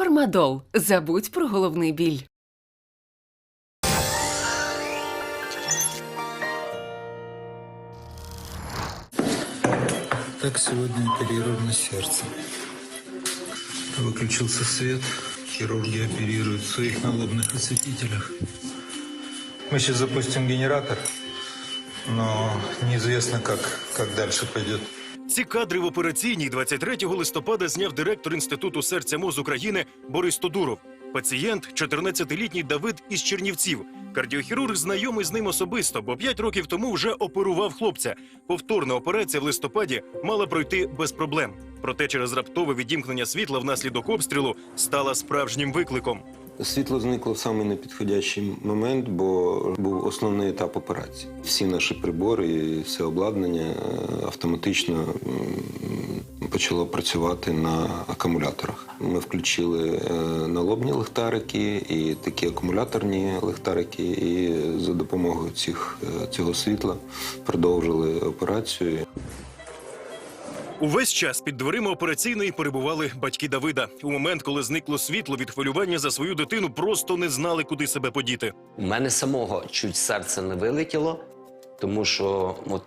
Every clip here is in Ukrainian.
Фармадол. Забудь про головний біль. Так сегодня оперируем на сердце. Выключился свет. Хирурги оперируют в своих налобных осветителях. Мы сейчас запустим генератор, но неизвестно, как, как дальше пойдет. Ці кадри в операційній 23 листопада зняв директор Інституту серця МОЗ України Борис Тодуров. Пацієнт – 14-літній Давид із Чернівців. Кардіохірург знайомий з ним особисто, бо 5 років тому вже оперував хлопця. Повторна операція в листопаді мала пройти без проблем. Проте через раптове відімкнення світла внаслідок обстрілу стала справжнім викликом. Світло зникло в самий непідходящий момент, бо був основний етап операції. Всі наші прибори все обладнання е, автоматично почало працювати на акумуляторах. Ми включили е, налобні ліхтарики і такі акумуляторні ліхтарики, і за допомогою цих, е, цього світла продовжили операцію. Увесь час під дверима операційної перебували батьки Давида. У момент, коли зникло світло від хвилювання за свою дитину, просто не знали, куди себе подіти. У мене самого чуть серце не вилетіло, тому що от.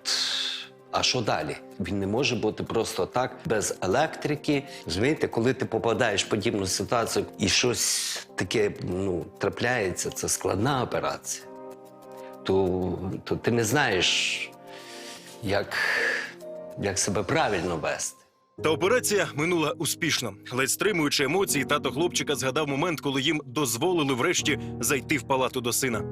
А що далі? Він не може бути просто так, без електрики. Розумієте, коли ти попадаєш в подібну ситуацію і щось таке ну, трапляється, це складна операція, то, то ти не знаєш, як, як себе правильно вести. Та операція минула успішно. Ледь стримуючи емоції, тато хлопчика згадав момент, коли їм дозволили врешті зайти в палату до сина.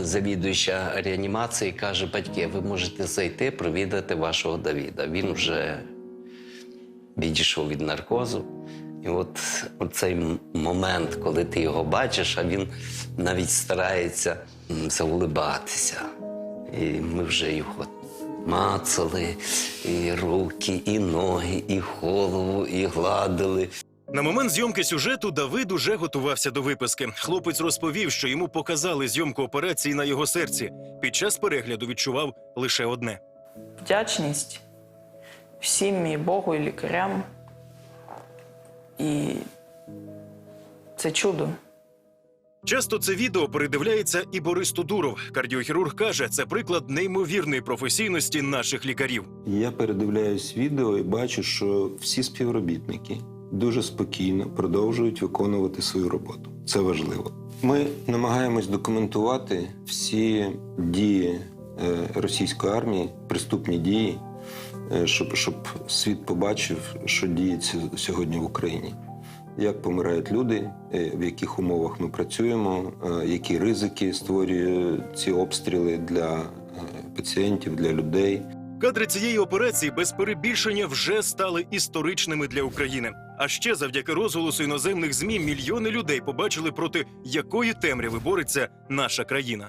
Завідуюча реанімації каже: батьки, ви можете зайти провідати вашого Давіда. Він вже відійшов від наркозу. І от цей момент, коли ти його бачиш, а він навіть старається заулибатися. І ми вже його мацали, і руки, і ноги, і голову, і гладили. На момент зйомки сюжету Давид уже готувався до виписки. Хлопець розповів, що йому показали зйомку операції на його серці. Під час перегляду відчував лише одне. вдячність всім і Богу, і лікарям. І це чудо. Часто це відео передивляється і Борис Тодуров. Кардіохірург каже, це приклад неймовірної професійності наших лікарів. Я передивляюсь відео і бачу, що всі співробітники дуже спокійно продовжують виконувати свою роботу. Це важливо. Ми намагаємось документувати всі дії е, російської армії, преступні дії, е, щоб, щоб світ побачив, що діється сьогодні в Україні. Як помирають люди, е, в яких умовах ми працюємо, е, які ризики створює ці обстріли для е, пацієнтів, для людей. Кадри цієї операції без перебільшення вже стали історичними для України. А ще завдяки розголосу іноземних змі мільйони людей побачили проти якої темряви бореться наша країна.